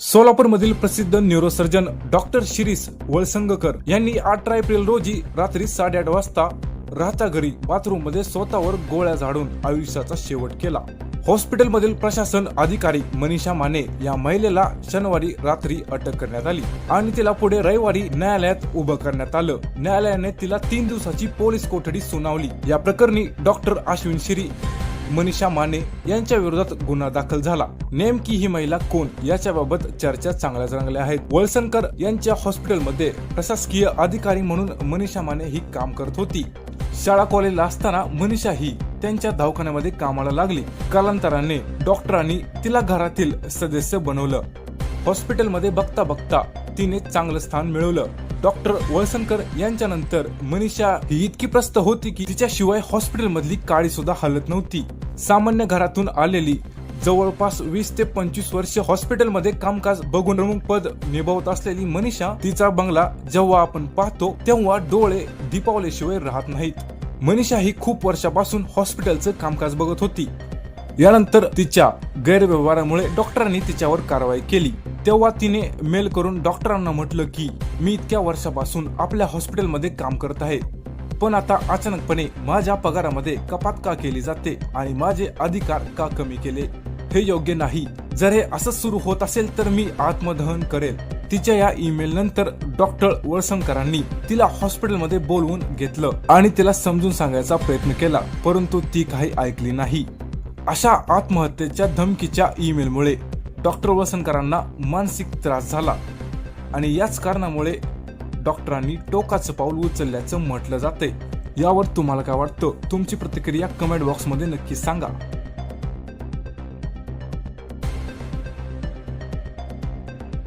सोलापूरमधील प्रसिद्ध neurosurgeon doctor Shirish Valsangkar यांनी अठरा एप्रिल रोजी रात्री साडेआठ वाजता राहता घरी बाथरूममध्ये स्वतःवर गोळ्या झाडून आयुष्याचा शेवट केला. हॉस्पिटलमधील प्रशासन अधिकारी मनीषा माने या महिलेला शनिवारी रात्री अटक करण्यात आली आणि तिला पुढे रविवारी न्यायालयात उभं करण्यात आलं. न्यायालयाने तिला तीन दिवसाची पोलीस कोठडी सुनावली. या प्रकरणी डॉक्टर अश्विन शिरी मनीषा माने यांच्या विरोधात गुन्हा दाखल झाला. नेमकी ही महिला कोण याच्याबाबत चर्चा चांगल्या रंगल्या आहेत. वळसनकर यांच्या हॉस्पिटलमध्ये प्रशासकीय अधिकारी म्हणून मनीषा माने ही काम करत होती. शाळा कॉलेजला असताना मनीषा ही त्यांच्या दवाखान्यामध्ये कामाला लागली. कालांतराने डॉक्टरांनी तिला घरातील सदस्य बनवलं. हॉस्पिटलमध्ये बघता बघता तिने चांगलं स्थान मिळवलं. डॉक्टर वळसनकर यांच्यानंतर मनीषा ही इतकी प्रस्त होती की तिच्याशिवाय हॉस्पिटल मधली काळी सुद्धा हलत नव्हती. सामान्य घरातून आलेली जवळपास वीस ते पंचवीस वर्ष हॉस्पिटलमध्ये कामकाज बघून प्रमुख पद निभावत असलेली मनीषा तिचा बंगला जेव्हा आपण पाहतो तेव्हा डोळे दीपावलीशिवाय राहत नाहीत. मनीषा ही खूप वर्षापासून हॉस्पिटलचं कामकाज बघत होती. यानंतर तिच्या गैरव्यवहारामुळे डॉक्टरांनी तिच्यावर कारवाई केली. तेव्हा तिने मेल करून डॉक्टरांना म्हटलं की मी इतक्या वर्षापासून आपल्या हॉस्पिटलमध्ये काम करत आहे. पण आता अचानकपणे माझ्या पगारामध्ये कपात का केली जाते आणि माझे अधिकार का कमी केले? हे योग्य नाही. जर हे असंच सुरू होत असेल तर मी आत्मदहन करेल. तिच्या या ईमेल नंतर डॉक्टर वळसंकरांनी तिला हॉस्पिटलमध्ये बोलवून घेतलं आणि तिला समजून सांगायचा प्रयत्न केला परंतु ती काही ऐकली नाही. अशा आत्महत्येच्या धमकीच्या ईमेलमुळे डॉक्टर वसनकरांना मानसिक त्रास झाला. आणि याच कारणामुळे डॉक्टरांनी टोकाचं पाऊल उचलल्याचं म्हटलं जाते यावर तुम्हाला काय वाटतं? तुमची प्रतिक्रिया कमेंट बॉक्समध्ये नक्की सांगा.